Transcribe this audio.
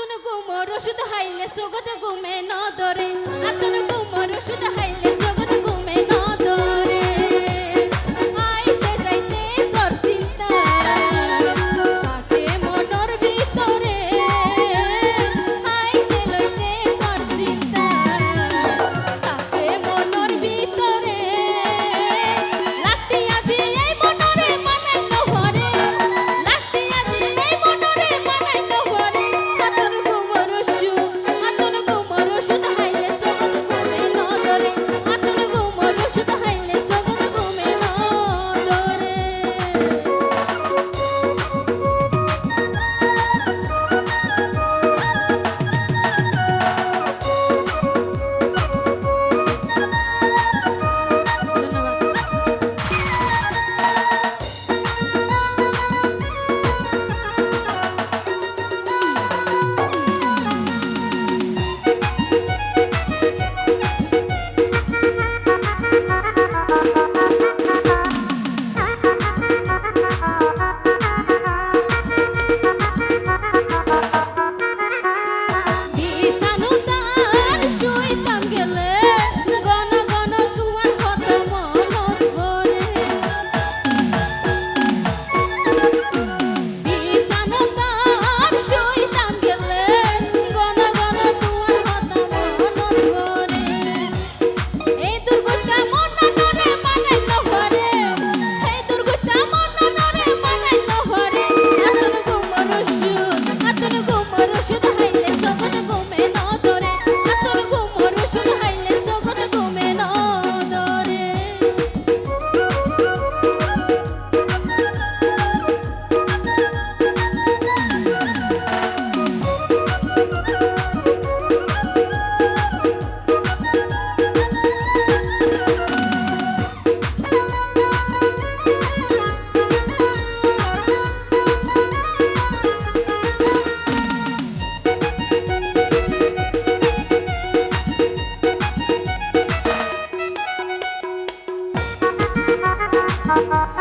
আতন গুমর ওষুধ হাইলে সোগত গুমে নদরে। আতন গুমর ওষুধ হাইলে Bye.